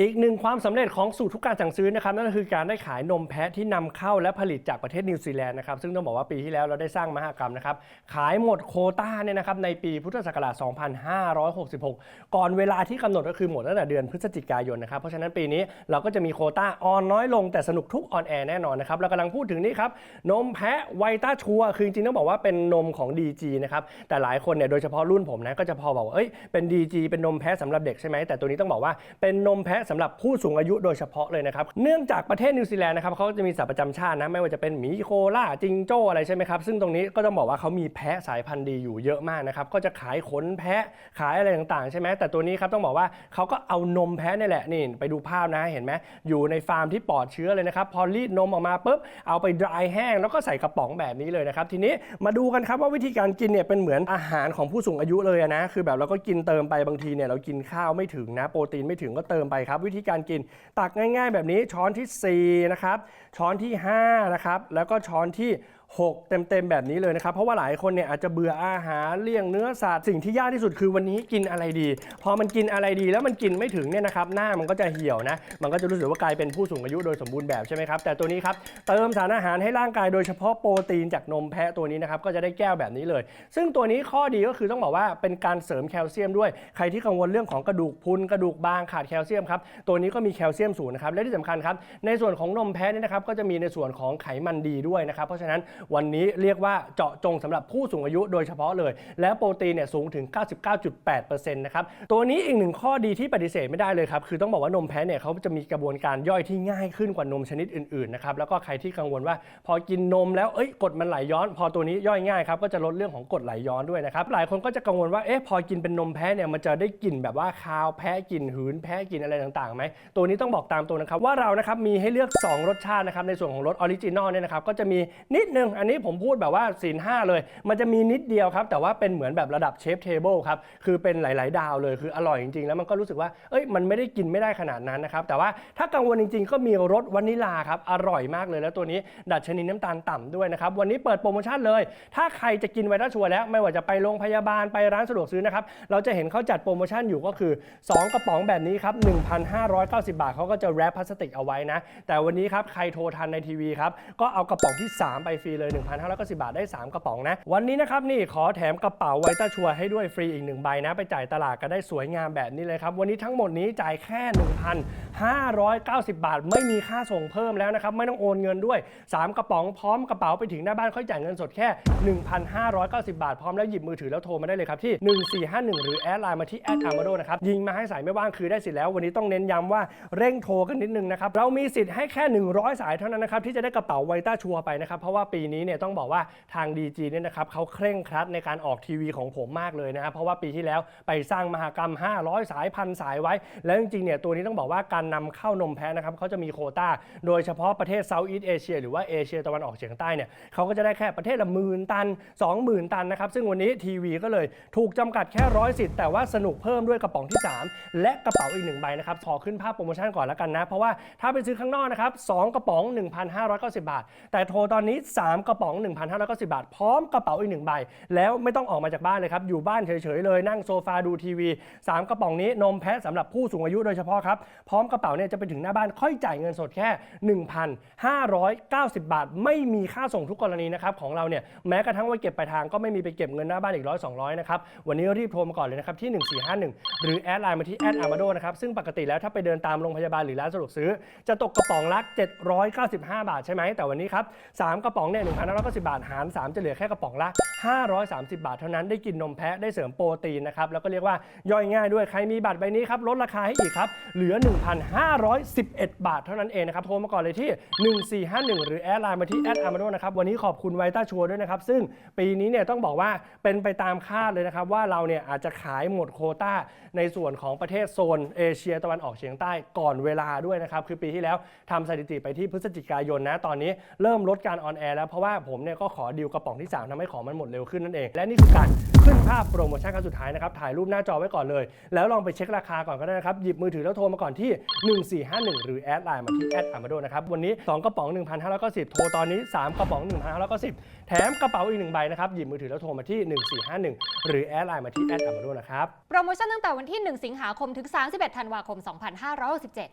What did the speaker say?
อีกหนึ่งความสำเร็จของสูตรทุกการสั่งซื้อนะครับนั่นก็คือการได้ขายนมแพะที่นำเข้าและผลิตจากประเทศนิวซีแลนด์นะครับซึ่งต้องบอกว่าปีที่แล้วเราได้สร้างมหากรรมนะครับขายหมดโคต้าเนี่ยนะครับในปีพุทธศักราช 2566 ก่อนเวลาที่กำหนดก็คือหมดตั้งแต่เดือนพฤศจิกายนนะครับเพราะฉะนั้นปีนี้เราก็จะมีโคต้าออนน้อยลงแต่สนุกทุกออนแอร์แน่นอนนะครับเรากำลังพูดถึงนี่ครับนมแพะไวต้าชัวคือจริงต้องบอกว่าเป็นนมของ DG นะครับแต่หลายคนเนี่ยโดยเฉพาะรุ่นผมนะก็จะพอบอกว่าเอ้ยเป็น DG เป็นนมแพะสำหรับเด็กใช่ไหมแต่ตัวนี้ต้องบอกว่าเป็นนมแพะสำหรับผู้สูงอายุโดยเฉพาะเลยนะครับเนื่องจากประเทศนิวซีแลนด์นะครับเขาจะมีสัตว์ประจำชาตินะไม่ว่าจะเป็นหมีโคล่าจิงโจ้อะไรใช่ไหมครับซึ่งตรงนี้ก็ต้องบอกว่าเขามีแพะสายพันธุ์ดีอยู่เยอะมากนะครับก็จะขายขนแพะขายอะไรต่างๆ ใช่ไหมแต่ตัวนี้ครับต้องบอกว่าเขาก็เอานมแพะนี่แหละนี่ไปดูภาพนะเห็นไหมอยู่ในฟาร์มที่ปลอดเชื้อเลยนะครับพอรีดนมออกมาปุ๊บเอาไปดรายแห้งแล้วก็ใส่กระป๋องแบบนี้เลยนะครับทีนี้มาดูกันครับว่าวิธีการกินเนี่ยเป็นเหมือนอาหารของผู้สูงอายุเลยนะคือแบบเราก็กินเติมไปบางทีเนี่ยเรากินข้าวไม่ถึงนะโปรตีนไม่ถึงก็เติมไปครับวิธีการกินตักง่าย ๆ แบบนี้ช้อนทีสี่4นะครับช้อนที่5นะครับแล้วก็ช้อนที่ 6 เต็มๆ แบบนี้เลยนะครับ เพราะว่าหลายคนเนี่ยอาจจะเบื่ออาหารเลี่ยงเนื้อสัตว์สิ่งที่ยากที่สุดคือวันนี้กินอะไรดี พอมันกินอะไรดีแล้วมันกินไม่ถึงเนี่ยนะครับหน้ามันก็จะเหี่ยวนะ มันก็จะรู้สึกว่ากลายเป็นผู้สูงอายุโดยสมบูรณ์แบบใช่ไหมครับแต่ตัวนี้ครับเติมสารอาหารให้ร่างกายโดยเฉพาะโปรตีนจากนมแพะตัวนี้นะครับก็จะได้แก้วแบบนี้เลย ซึ่งตัวนี้ข้อดีก็คือต้องบอกว่าเป็นการเสริมแคลเซียมด้วยใครที่กังวลเรื่องของกระดูกพุนกระดูกบางขาดแคลเซียมครับตัวนี้ก็มีแคลเซียมสูงนะครับและที่สำคัญครับในส่วนของนมแพะเนี่ยนะครับก็จะมีในส่วนของไขมันดีด้วยนะครับเพราะฉะนั้นวันนี้เรียกว่าเจาะจงสำหรับผู้สูงอายุโดยเฉพาะเลย และโปรตีนเนี่ยสูงถึง 99.8%นะครับตัวนี้อีกหนึ่งข้อดีที่ปฏิเสธไม่ได้เลยครับคือต้องบอกว่านมแพะเนี่ยเขาจะมีกระบวนการย่อยที่ง่ายขึ้นกว่านมชนิดอื่นๆนะครับแล้วก็ใครที่กังวลว่า พอกินนมแล้วเอ้ยกดมันไหลย้อน พอตัวนี้ย่อยง่ายครับก็จะลดเรื่องของกดไหลย้อนด้วยนะครับหลายคนก็จะกังวลว่าเอ๊ะพอกินเป็นนมแพะเนี่ยมันจะได้กลิ่นแบบว่าคาวแพะกลิ่นหืนแพะกลิ่นอะไรต่างๆไหมตัวนี้ต้องบอกตามตัวนะครับว่าเรานะครับมีให้เลือก 2 รสชาตินะครับในส่วนของรสออริจินอลเนี่ยนะครับก็จะมีนิดนึง อันนี้ผมพูดแบบว่าศีลห้าเลย มันจะมีนิดเดียวครับ แต่ว่าเป็นเหมือนแบบระดับเชฟเทเบิลครับ คือเป็นหลาย ๆ ดาวเลย คืออร่อยจริง ๆ แล้วมันก็รู้สึกว่า เอ้ย มันไม่ได้กินไม่ได้ขนาดนั้นนะครับ แต่ว่าถ้ากังวลจริง ๆ ก็มีรสวานิลาครับ อร่อยมากเลย แล้วตัวนี้ดัชนีน้ำตาลต่ำด้วยนะครับ วันนี้เปิดโปรโมชั่นเลย ถ้าใครจะกินไวต้าชัวร์แล้ว ไม่ว่าจะไปโรงพยาบาล ไปร้านสะดวกซื้อนะครับ เราจะเห็นเขาจัดโปรโมชั่นอยู่ก็คือ 2 กระป๋องแบบนี้ครับ1,590 บาทเขาก็จะแรปพลาสติกเอาไว้นะ แต่วันนี้ครับใครโทรทันในทีวีครับก็เอากระป๋องที่ 3 ไปฟรีเลย 1,590 บาทได้ 3 กระป๋องนะ วันนี้นะครับนี่ขอแถมกระเป๋าไวต้าชัวร์ให้ด้วยฟรีอีกหนึ่งใบนะ ไปจ่ายตลาดก็ได้สวยงามแบบนี้เลยครับ วันนี้ทั้งหมดนี้จ่ายแค่ 1,590 บาท ไม่มีค่าส่งเพิ่มแล้วนะครับ ไม่ต้องโอนเงินด้วย 3 กระป๋องพร้อมกระเป๋าไปถึงหน้าบ้านค่อยจ่ายเงินสดแค่ 1,590 บาท พร้อมแล้วหยิบมือถือแล้วโทรมาได้เลยครับที่ 1451 หรือแอดไลน์มาที่แอดอาร์มาโดนะครับยิงมาให้สายไม่ว่างคือได้สิทธิ์แล้ว วันนี้ต้องเน้นย้ำว่าเร่งโทรกันนิดนึงนะครับเรามีสิทธิ์ให้แค่ 100 สายเท่านั้นนะครับที่จะได้กระเป๋าไวต้าชัวไปนะครับเพราะว่าปีนี้เนี่ยต้องบอกว่าทาง DG เนี่ยนะครับเขาเคร่งครัดในการออกทีวีของผมมากเลยนะครับเพราะว่าปีที่แล้วไปสร้างมหากรรม 500 สายพันสายไว้ แล้วจริงๆเนี่ยตัวนี้ต้องบอกว่าการนำเข้านมแพะนะครับเขาจะมีโคต้า โดยเฉพาะประเทศเซาท์อีสเอเชียหรือว่าเอเชียตะวันออกเฉียงใต้เนี่ยเขาก็จะได้แค่ประเทศละหมื่นตัน 20,000 ตันนะครับซึ่งวันนี้ทีวีก็เลยถูกจำกัดแค่ร้อยสิทธิ์แต่ว่าสนุกเพิ่มด้วยกระป๋องที่ 3 และกระเป๋าอีกหนึ่งใบนะครับขอขึ้นภาพโปรโมชั่นก่อนแล้วกันนะ เพราะว่าถ้าไปซื้อข้างนอกนะครับ2กระป๋อง 1,590 บาท แต่โทรตอนนี้ 3กระป๋อง 1,590 บาท พร้อมกระเป๋าอีกหนึ่งใบ แล้วไม่ต้องออกมาจากบ้านเลยครับ อยู่บ้านเฉยๆเลยนั่งโซฟาดูทีวี 3 กระป๋องนี้นมแพะสำหรับผู้สูงอายุโดยเฉพาะครับ พร้อมกระเป๋าเนี่ยจะไปถึงหน้าบ้านค่อยจ่ายเงินสดแค่ 1,590 บาท ไม่มีค่าส่งทุกกรณีนะครับของเราเนี่ยแม้กระทั่งว่าเก็บปลายทางก็ไม่มีไปเก็บเงินหน้าบ้านอีกร้อยสองร้อยนะครับวันนี้รีบโทรมาก่อนเลยนะครับที่ 1451 หรือแอดไลน์มาที่แอดอาร์มาโดนะครับซึ่งปกติแล้วถ้าไปเดินตามโรงพยาบาลหรือร้านสะดวกซื้อ จะตกกระป๋องละ795 บาทใช่ไหมแต่วันนี้ครับ3กระป๋องเนี่ย1,590 บาท หาร 3 จะเหลือแค่กระป๋องละ 530 บาท เท่านั้นได้กินนมแพะได้เสริมโปรตีนนะครับ แล้วก็เรียกว่าย่อยง่ายด้วยใครมีบัตรใบนี้ครับ ลดราคาให้อีกครับ เหลือ 1,511 บาท เท่านั้นเองนะครับ โทรมาก่อนเลยที่ 1451 หรือแอดไลน์มาที่แอดอาร์มาโดนะครับวันนี้ขอบคุณไวต้าชัวร์ด้วยนะครับซึ่งปีนี้เนี่ยต้องบอกว่าเป็นไปตามคาดเลยนะครับว่าเราเนี่ยอาจจะขายหมดโคต้าในส่วนของประเทศโซนเอเชียตะวันออกเฉียงใต้ก่อนเวลาด้วยนะครับคือปีที่แล้วทำสถิติไปที่พฤศจิกายนนะตอนนี้เริ่มลดการออนแอร์แล้วเพราะว่าผมเนี่ยก็ขอดีลกระป๋องที่ 3ทำให้ของมันหมดเร็วขึ้นนั่นเอง และนี่คือการขึ้นภาพโปรโมชั่นครั้งสุดท้ายนะครับ ถ่ายรูปหน้าจอไว้ก่อนเลย แล้วลองไปเช็คราคาก่อนก็ได้นะครับ หยิบมือถือแล้วโทรมาก่อนที่ 1451 หรือแอดไลน์มาที่แอดอามาโดนะครับ วันนี้ 2 กระป๋อง 1,590 โทรตอนนี้ 3 กระป๋อง 1,590 แถมกระเป๋าอีกหนึ่งใบนะครับ หยิบมือถือแล้วโทรมาที่ 1451 หรือแอดไลน์มาที่แอดอามาโดนะครับ โปรโมชั่นตั้งแต่วันที่ 1 สิงหาคมถึง 31 ธันวาคม 2567